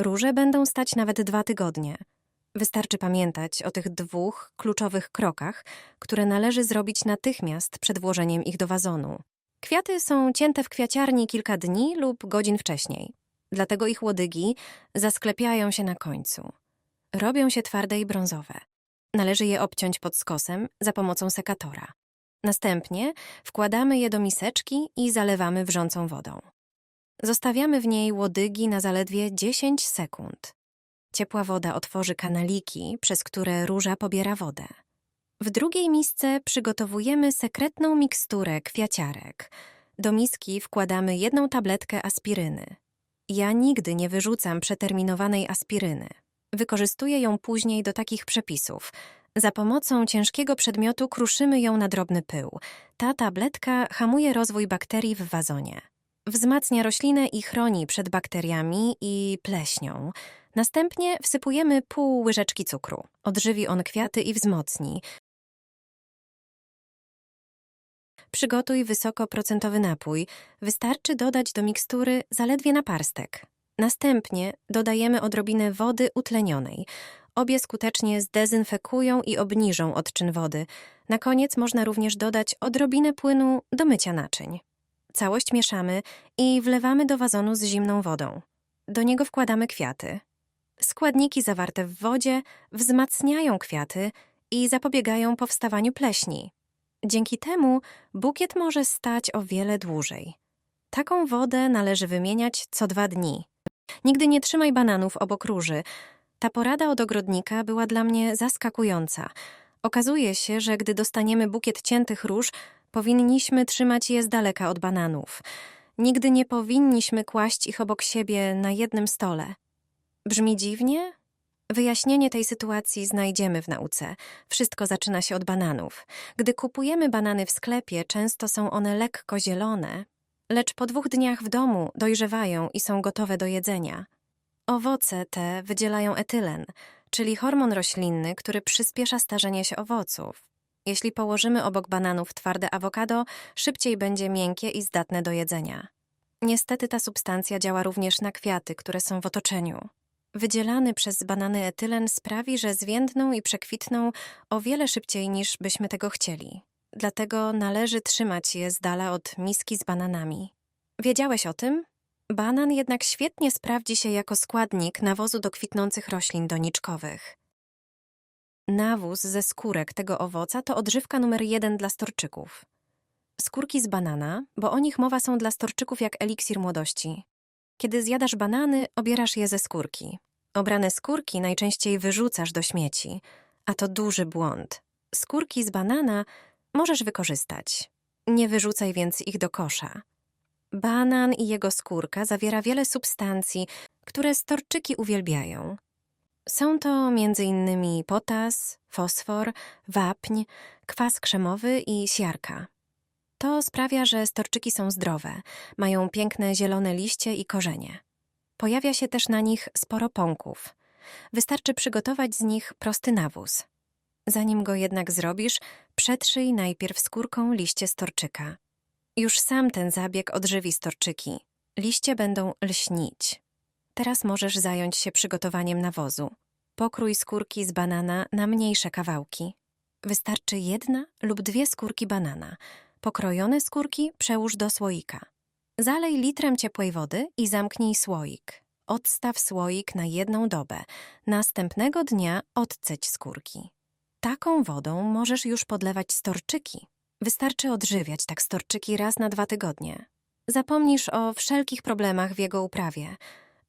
Róże będą stać nawet dwa tygodnie. Wystarczy pamiętać o tych dwóch kluczowych krokach, które należy zrobić natychmiast przed włożeniem ich do wazonu. Kwiaty są cięte w kwiaciarni kilka dni lub godzin wcześniej, dlatego ich łodygi zasklepiają się na końcu. Robią się twarde i brązowe. Należy je obciąć pod skosem za pomocą sekatora. Następnie wkładamy je do miseczki i zalewamy wrzącą wodą. Zostawiamy w niej łodygi na zaledwie 10 sekund. Ciepła woda otworzy kanaliki, przez które róża pobiera wodę. W drugiej misce przygotowujemy sekretną miksturę kwiaciarek. Do miski wkładamy jedną tabletkę aspiryny. Ja nigdy nie wyrzucam przeterminowanej aspiryny. Wykorzystuję ją później do takich przepisów. Za pomocą ciężkiego przedmiotu kruszymy ją na drobny pył. Ta tabletka hamuje rozwój bakterii w wazonie. Wzmacnia roślinę i chroni przed bakteriami i pleśnią. Następnie wsypujemy pół łyżeczki cukru. Odżywi on kwiaty i wzmocni. Przygotuj wysokoprocentowy napój. Wystarczy dodać do mikstury zaledwie naparstek. Następnie dodajemy odrobinę wody utlenionej. Obie skutecznie zdezynfekują i obniżą odczyn wody. Na koniec można również dodać odrobinę płynu do mycia naczyń. Całość mieszamy i wlewamy do wazonu z zimną wodą. Do niego wkładamy kwiaty. Składniki zawarte w wodzie wzmacniają kwiaty i zapobiegają powstawaniu pleśni. Dzięki temu bukiet może stać o wiele dłużej. Taką wodę należy wymieniać co dwa dni. Nigdy nie trzymaj bananów obok róży. Ta porada od ogrodnika była dla mnie zaskakująca. Okazuje się, że gdy dostaniemy bukiet ciętych róż, powinniśmy trzymać je z daleka od bananów. Nigdy nie powinniśmy kłaść ich obok siebie na jednym stole. Brzmi dziwnie? Wyjaśnienie tej sytuacji znajdziemy w nauce. Wszystko zaczyna się od bananów. Gdy kupujemy banany w sklepie, często są one lekko zielone, lecz po dwóch dniach w domu dojrzewają i są gotowe do jedzenia. Owoce te wydzielają etylen, czyli hormon roślinny, który przyspiesza starzenie się owoców. Jeśli położymy obok bananów twarde awokado, szybciej będzie miękkie i zdatne do jedzenia. Niestety ta substancja działa również na kwiaty, które są w otoczeniu. Wydzielany przez banany etylen sprawi, że zwiędną i przekwitną o wiele szybciej niż byśmy tego chcieli. Dlatego należy trzymać je z dala od miski z bananami. Wiedziałeś o tym? Banan jednak świetnie sprawdzi się jako składnik nawozu do kwitnących roślin doniczkowych. Nawóz ze skórek tego owoca to odżywka numer jeden dla storczyków. Skórki z banana, bo o nich mowa są dla storczyków jak eliksir młodości. Kiedy zjadasz banany, obierasz je ze skórki. Obrane skórki najczęściej wyrzucasz do śmieci, a to duży błąd. Skórki z banana możesz wykorzystać. Nie wyrzucaj więc ich do kosza. Banan i jego skórka zawiera wiele substancji, które storczyki uwielbiają. Są to m.in. potas, fosfor, wapń, kwas krzemowy i siarka. To sprawia, że storczyki są zdrowe, mają piękne zielone liście i korzenie. Pojawia się też na nich sporo pąków. Wystarczy przygotować z nich prosty nawóz. Zanim go jednak zrobisz, przetrzyj najpierw skórką liście storczyka. Już sam ten zabieg odżywi storczyki. Liście będą lśnić. Teraz możesz zająć się przygotowaniem nawozu. Pokrój skórki z banana na mniejsze kawałki. Wystarczy jedna lub dwie skórki banana. Pokrojone skórki przełóż do słoika. Zalej litrem ciepłej wody i zamknij słoik. Odstaw słoik na jedną dobę. Następnego dnia odceć skórki. Taką wodą możesz już podlewać storczyki. Wystarczy odżywiać tak storczyki raz na dwa tygodnie. Zapomnisz o wszelkich problemach w jego uprawie.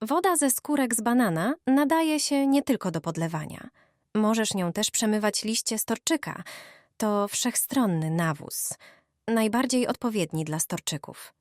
Woda ze skórek z banana nadaje się nie tylko do podlewania. Możesz nią też przemywać liście storczyka. To wszechstronny nawóz, najbardziej odpowiedni dla storczyków.